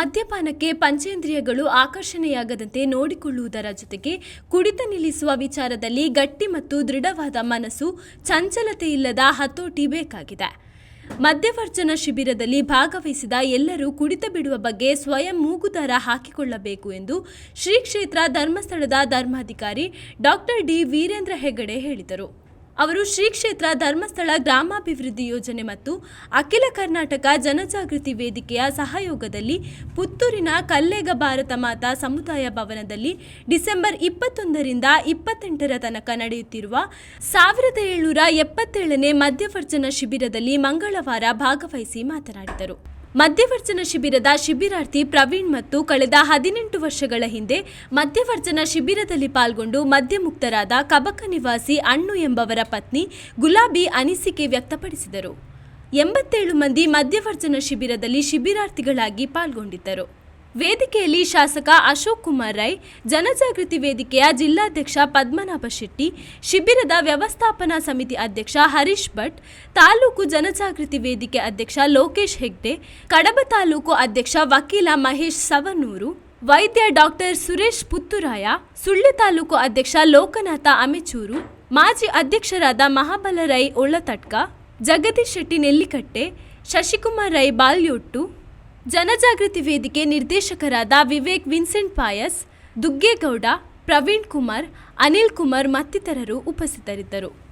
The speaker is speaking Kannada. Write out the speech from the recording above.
ಮದ್ಯಪಾನಕ್ಕೆ ಪಂಚೇಂದ್ರಿಯಗಳು ಆಕರ್ಷಣೆಯಾಗದಂತೆ ನೋಡಿಕೊಳ್ಳುವುದರ ಜೊತೆಗೆ ಕುಡಿತ ನಿಲ್ಲಿಸುವ ವಿಚಾರದಲ್ಲಿ ಗಟ್ಟಿ ಮತ್ತು ದೃಢವಾದ ಮನಸ್ಸು ಚಂಚಲತೆ ಇಲ್ಲದ ಹತೋಟಿ ಬೇಕಾಗಿದೆ. ಮದ್ಯವರ್ಜನ ಶಿಬಿರದಲ್ಲಿ ಭಾಗವಹಿಸಿದ ಎಲ್ಲರೂ ಕುಡಿತ ಬಿಡುವ ಬಗ್ಗೆ ಸ್ವಯಂ ಮೂಗುದಾರ ಹಾಕಿಕೊಳ್ಳಬೇಕು ಎಂದು ಶ್ರೀ ಕ್ಷೇತ್ರ ಧರ್ಮಸ್ಥಳದ ಧರ್ಮಾಧಿಕಾರಿ ಡಾಕ್ಟರ್ ಡಿ ವೀರೇಂದ್ರ ಹೆಗಡೆ ಹೇಳಿದರು. ಅವರು ಶ್ರೀ ಕ್ಷೇತ್ರ ಧರ್ಮಸ್ಥಳ ಗ್ರಾಮಾಭಿವೃದ್ಧಿ ಯೋಜನೆ ಮತ್ತು ಅಖಿಲ ಕರ್ನಾಟಕ ಜನಜಾಗೃತಿ ವೇದಿಕೆಯ ಸಹಯೋಗದಲ್ಲಿ ಪುತ್ತೂರಿನ ಕಲ್ಲೇಗ ಭಾರತ ಮಾತಾ ಸಮುದಾಯ ಭವನದಲ್ಲಿ ಡಿಸೆಂಬರ್ ಇಪ್ಪತ್ತೊಂದರಿಂದ ಇಪ್ಪತ್ತೆಂಟರ ತನಕ ನಡೆಯುತ್ತಿರುವ ಸಾವಿರದ ಏಳ್ನೂರ ಎಪ್ಪತ್ತೇಳನೇ ಮಧ್ಯವರ್ಜನ ಶಿಬಿರದಲ್ಲಿ ಮಂಗಳವಾರ ಭಾಗವಹಿಸಿ ಮಾತನಾಡಿದರು. ಮಧ್ಯವರ್ಜನ ಶಿಬಿರದ ಶಿಬಿರಾರ್ಥಿ ಪ್ರವೀಣ್ ಮತ್ತು ಕಳೆದ ಹದಿನೆಂಟು ವರ್ಷಗಳ ಹಿಂದೆ ಮಧ್ಯವರ್ಜನ ಶಿಬಿರದಲ್ಲಿ ಪಾಲ್ಗೊಂಡು ಮದ್ಯಮುಕ್ತರಾದ ಕಬಕ ನಿವಾಸಿ ಅಣ್ಣು ಎಂಬವರ ಪತ್ನಿ ಗುಲಾಬಿ ಅನಿಸಿಕೆ ವ್ಯಕ್ತಪಡಿಸಿದರು. ಎಂಬತ್ತೇಳು ಮಂದಿ ಮಧ್ಯವರ್ಜನ ಶಿಬಿರದಲ್ಲಿ ಶಿಬಿರಾರ್ಥಿಗಳಾಗಿ ಪಾಲ್ಗೊಂಡಿದ್ದರು. ವೇದಿಕೆಯಲ್ಲಿ ಶಾಸಕ ಅಶೋಕ್ ಕುಮಾರ್ ರೈ, ಜನಜಾಗೃತಿ ವೇದಿಕೆಯ ಜಿಲ್ಲಾಧ್ಯಕ್ಷ ಪದ್ಮನಾಭ ಶೆಟ್ಟಿ, ಶಿಬಿರದ ವ್ಯವಸ್ಥಾಪನಾ ಸಮಿತಿ ಅಧ್ಯಕ್ಷ ಹರೀಶ್ ಭಟ್, ತಾಲೂಕು ಜನಜಾಗೃತಿ ವೇದಿಕೆ ಅಧ್ಯಕ್ಷ ಲೋಕೇಶ್ ಹೆಗ್ಡೆ, ಕಡಬ ತಾಲೂಕು ಅಧ್ಯಕ್ಷ ವಕೀಲ ಮಹೇಶ್ ಸವನೂರು, ವೈದ್ಯ ಡಾಕ್ಟರ್ ಸುರೇಶ್ ಪುತ್ತುರಾಯ ಸುಳ್ಯ ತಾಲೂಕು ಅಧ್ಯಕ್ಷ ಲೋಕನಾಥ ಅಮೆಚೂರು, ಮಾಜಿ ಅಧ್ಯಕ್ಷರಾದ ಮಹಾಬಲ ರೈ ಒಳ್ಳತಟ್ಕ ಜಗದೀಶ್ ಶೆಟ್ಟಿ ನೆಲ್ಲಿಕಟ್ಟೆ, ಶಶಿಕುಮಾರ್ ರೈ ಬಾಲ್ಯೊಟ್ಟು ಜನಜಾಗೃತಿ ವೇದಿಕೆ ನಿರ್ದೇಶಕರಾದ ವಿವೇಕ್ ವಿನ್ಸೆಂಟ್ ಪಾಯಸ್ ದುಗ್ಗೇಗೌಡ ಪ್ರವೀಣ್ ಕುಮಾರ್ ಅನಿಲ್ ಕುಮಾರ್ ಮತ್ತಿತರರು ಉಪಸ್ಥಿತರಿದ್ದರು.